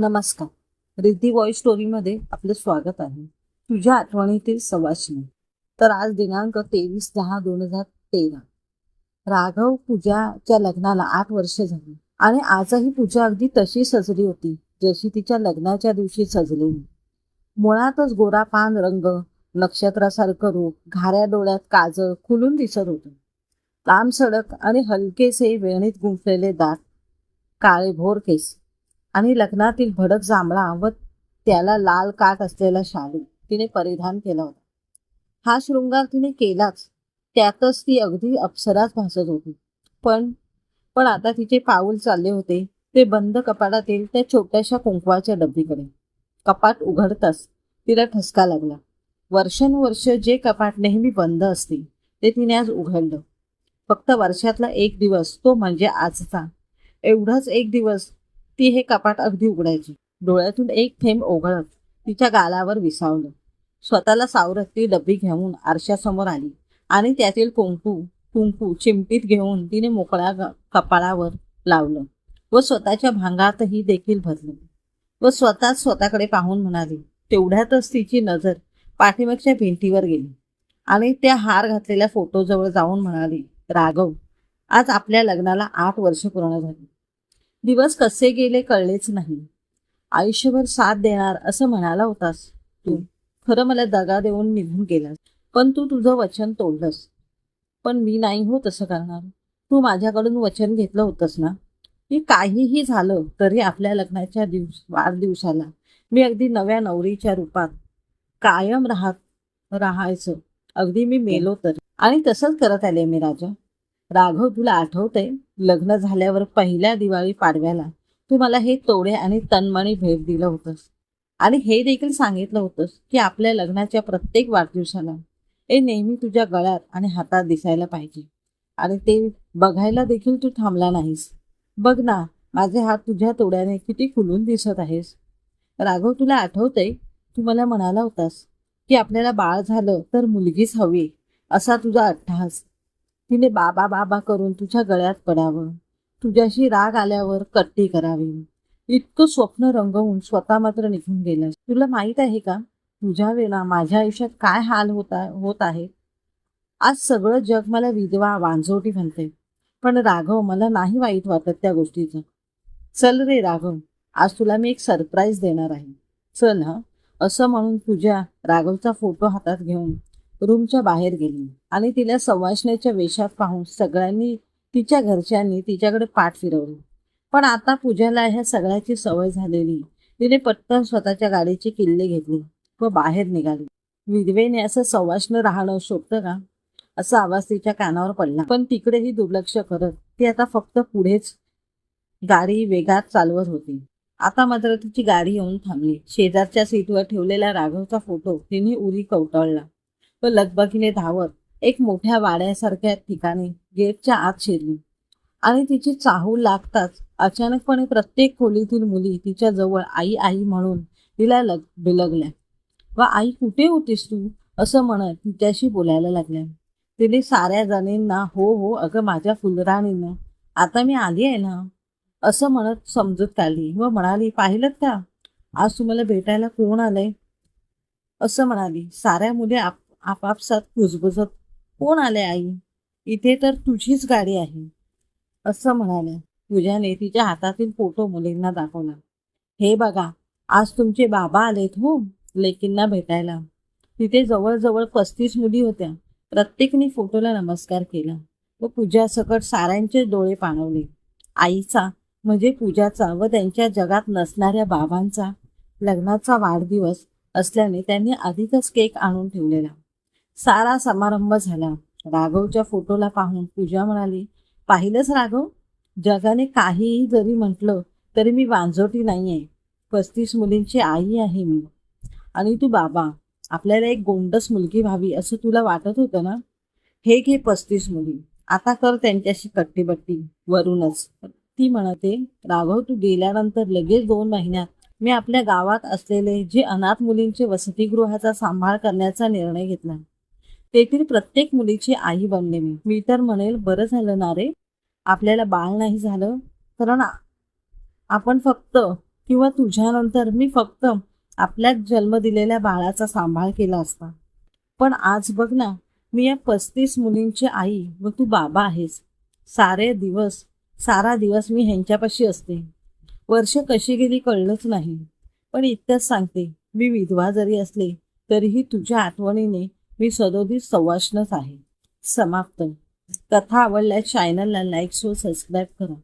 नमस्कार. रिद्धी वॉइस स्टोरीमध्ये आपलं स्वागत आहे. तुझ्या आठवणीतील सवासणी तर आज दिनांक तेवीस दहा दोन हजार तेरा. राघव पूजाच्या लग्नाला आठ वर्ष झाली आणि आजही पूजा अगदी तशी सजली होती जशी तिच्या लग्नाच्या दिवशी सजलेली मुळातच गोरा पान रंग नक्षत्रासारखं रूप घाऱ्या डोळ्यात काजळ खुलून दिसत होतं. लांब सडक आणि हलकेसे वेणीत गुंफलेले दात काळे भोर केस. आणि लग्नातील भडक जांभळा व त्याला लाल काठ असलेला शालू तिने परिधान केला होता. हा शृंगार तिने केलाच. त्यातच ती अगदी अप्सराच भासत होती. पण पण आता तिचे पाऊल चालले होते. ते बंद कपाटातील त्या छोट्याशा कुंकवाच्या डब्बीकडे. कपाट उघडताच तिला ठसका लागला. वर्षानुवर्ष जे कपाट नेहमी बंद असते ते तिने आज उघडलं. फक्त वर्षातला एक दिवस तो म्हणजे आजचा. एवढाच एक दिवस ती हे कपाट अगदी उघडायची. डोळ्यातून एक थेंब ओघळत तिच्या गालावर विसावलं. स्वतःला सावरत ती डब्बी घेऊन आरशासमोर आली आणि त्यातील कुंकू कुंकू चिमटीत घेऊन तिने मोकळ्या ग- कपाळावर लावलं व स्वतःच्या भांगातही देखील भरलं व स्वतःच स्वतःकडे पाहून म्हणाली तेवढ्यातच तिची नजर पाठीमागच्या भिंतीवर गेली आणि त्या हार घातलेल्या फोटोजवळ जाऊन म्हणाली राघव आज आपल्या लग्नाला आठ वर्ष पूर्ण झाली. दिवस कसे गेले कळलेच नाही. आयुष्यभर साथ देणार असं म्हणाला होतास तू. खरं मला दगा देऊन निघून गेलास. पण तू तुझं वचन तोडलंस. पण मी नाही हो तसं करणार. तू माझ्याकडून वचन घेतलं होतंस ना? की काहीही झालं तरी आपल्या लग्नाच्या दिवस वाढदिवसाला मी अगदी नव्या नवरीच्या रूपात कायम राहत राहायचं. अगदी मी मेलो तर. आणि तसंच करत आले मी राजा. राघव तुला आठवते लग्न झाल्यावर पहिल्या दिवाळी पाडव्याला तू मला हे तोडे आणि तन्मणी भेट दिलं होतंस. आणि हे देखील सांगितलं होतंस की आपल्या लग्नाच्या प्रत्येक वाढदिवसाला हे नेहमी तुझ्या गळ्यात आणि हातात दिसायला पाहिजे. आणि ते बघायला देखील तू थांबला नाहीस. बघ ना माझे हात तुझ्या तोड्याने किती खुलून दिसत आहेस. राघव तुला आठवते तू मला म्हणाला होतास की आपल्याला बाळ झालं तर मुलगीच हवी असा तुझा अट्टहास. तिने बाबा बाबा करून तुझ्या गळ्यात पडावं. तुझ्याशी राग आल्यावर कट्टी करावी. इतकं स्वप्न रंगवून स्वतः मात्र निघून गेलं. तुला माहीत आहे का? तुझ्या वेळा माझ्या आयुष्यात काय हाल होता होत आहे? आज सगळं जग मला विधवा वांझोटी म्हणते. पण राघव मला नाही वाईट वाटत त्या गोष्टीचं. चल रे राघव आज तुला मी एक सरप्राईज देणार आहे. चल हा. असं म्हणून तुझ्या राघवचा फोटो हातात घेऊन रूमच्या बाहेर गेली. आणि तिला संवासण्याच्या वेशात पाहून सगळ्यांनी तिच्या घरच्यांनी तिच्याकडे पाठ फिरवली. पण आता पूजाला ह्या सगळ्याची सवय झालेली. तिने पटकन स्वतःच्या गाडीची किल्ले घेतली व बाहेर निघाली. विधवेने असं संवासनं राहणं शोभतं का? असा आवाज तिच्या कानावर पडला. पण तिकडेही दुर्लक्ष करत ती आता फक्त पुढेच गाडी वेगात चालवत होती. आता मात्र तिची गाडी येऊन थांबली. शेजारच्या सीटवर ठेवलेला राघवचा फोटो तिने उरी कवटाळला. व लगबगीने धावत एक मोठ्या वाड्यासारख्या ठिकाणी गेटच्या आत शिरली. आणि तिची चाहू लागताच अचानकपणे प्रत्येक खोलीतील मुली तिच्या जवळ आई आई म्हणून तिला लग बिलगल्या. व आई कुठे होतीस तू? असं म्हणत तिच्याशी बोलायला लागल्या. तिने साऱ्या जणींना हो हो अगं माझ्या फुलराणीनं. आता मी आली आहे ना? असं म्हणत समजूत आली व म्हणाली पाहिलं का? आज तुम्हाला भेटायला कोण आलंय? असं म्हणाली. साऱ्या मुली आप आपापसात कुजबुजत कोण आले आई? इथे तर तुझीच गाडी आहे. असं म्हणाल्या. पूजाने तिच्या हातातील फोटो मुलींना दाखवला. हे बघा आज तुमचे बाबा आलेत हो लेकींना भेटायला. तिथे जवळजवळ पस्तीस मुली होत्या. प्रत्येकने फोटोला नमस्कार केला व पूजा सकट साऱ्यांचे डोळे पाणवले. आईचा म्हणजे पूजाचा व त्यांच्या जगात नसणाऱ्या बाबांचा लग्नाचा वाढदिवस असल्याने त्यांनी आधीच केक आणून ठेवलेला. सारा समारंभ झाला. राघवच्या फोटोला पाहून पूजा म्हणाली पाहिलंच राघव जगाने काहीही जरी म्हटलं तरी मी वांजोटी नाही आहे पस्तीस मुलींची आई आहे मी. आणि तू बाबा आपल्याला एक गोंडस मुलगी व्हावी असं तुला वाटत होतं ना? हे घे पस्तीस मुली. आता कर त्यांच्याशी कट्टीबट्टी. वरूनच. ती म्हणते राघव तू गेल्यानंतर लगेच दोन महिन्यात मी आपल्या गावात असलेले जे अनाथ मुलींचे वसतिगृहाचा सांभाळ करण्याचा निर्णय घेतला. तेथील प्रत्येक मुलीची आई बनले मी. मी तर म्हणेल बरं झालं ना रे. आपल्याला बाळ नाही झालं कारण आपण फक्त किंवा तुझ्यानंतर मी फक्त आपल्याच जन्म दिलेल्या बाळाचा सांभाळ केला असता. पण आज बघ ना मी या पस्तीस मुलींची आई व तू बाबा आहेस. सारे दिवस सारा दिवस मी ह्यांच्यापाशी असते. वर्ष कशी गेली कळलंच नाही. पण इतकंच सांगते मी विधवा जरी असले तरीही तुझ्या आठवणीने मी सदोदित सवाष्णच आहे. समाप्त. कथा आवडल्यास चॅनलला लाईक व सबस्क्राईब करा.